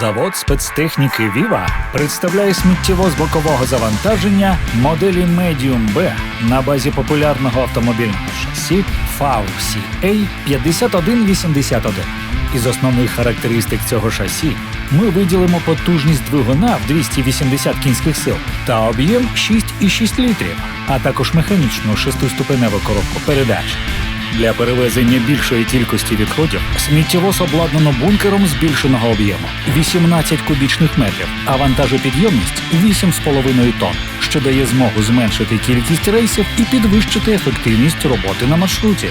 Завод спецтехніки Viva представляє сміттєвоз бокового завантаження моделі Medium B на базі популярного автомобільного шасі FAW CA 5181. Із основних характеристик цього шасі ми виділимо потужність двигуна в 280 кінських сил та об'єм 6,6 літрів, а також механічну шестиступеневу коробку передач. Для перевезення більшої кількості відходів сміттєвоз обладнано бункером збільшеного об'єму 18 кубічних метрів, а вантажопідйомність 8,5 тонн, що дає змогу зменшити кількість рейсів і підвищити ефективність роботи на маршруті.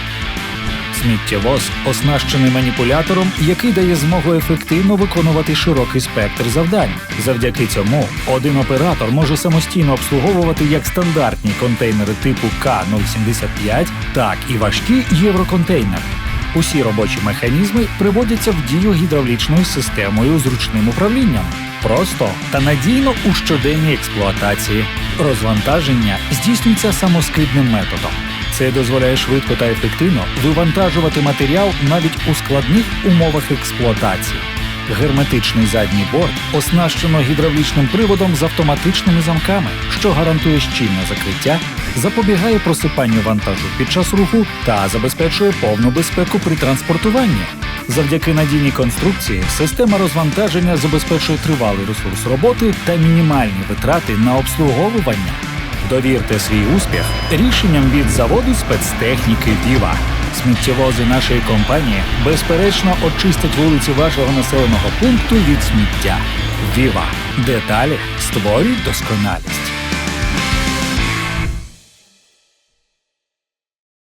Сміттєвоз оснащений маніпулятором, який дає змогу ефективно виконувати широкий спектр завдань. Завдяки цьому один оператор може самостійно обслуговувати як стандартні контейнери типу К-075, так і важкі євроконтейнери. Усі робочі механізми приводяться в дію гідравлічною системою з ручним управлінням. Просто та надійно у щоденній експлуатації. Розвантаження здійснюється самоскидним методом. Це дозволяє швидко та ефективно вивантажувати матеріал навіть у складних умовах експлуатації. Герметичний задній борт оснащено гідравлічним приводом з автоматичними замками, що гарантує щільне закриття, запобігає просипанню вантажу під час руху та забезпечує повну безпеку при транспортуванні. Завдяки надійній конструкції система розвантаження забезпечує тривалий ресурс роботи та мінімальні витрати на обслуговування. Довірте свій успіх рішенням від заводу спецтехніки Віва. Сміттєвози нашої компанії безперечно очистять вулиці вашого населеного пункту від сміття. Віва. Деталі створюють досконалість.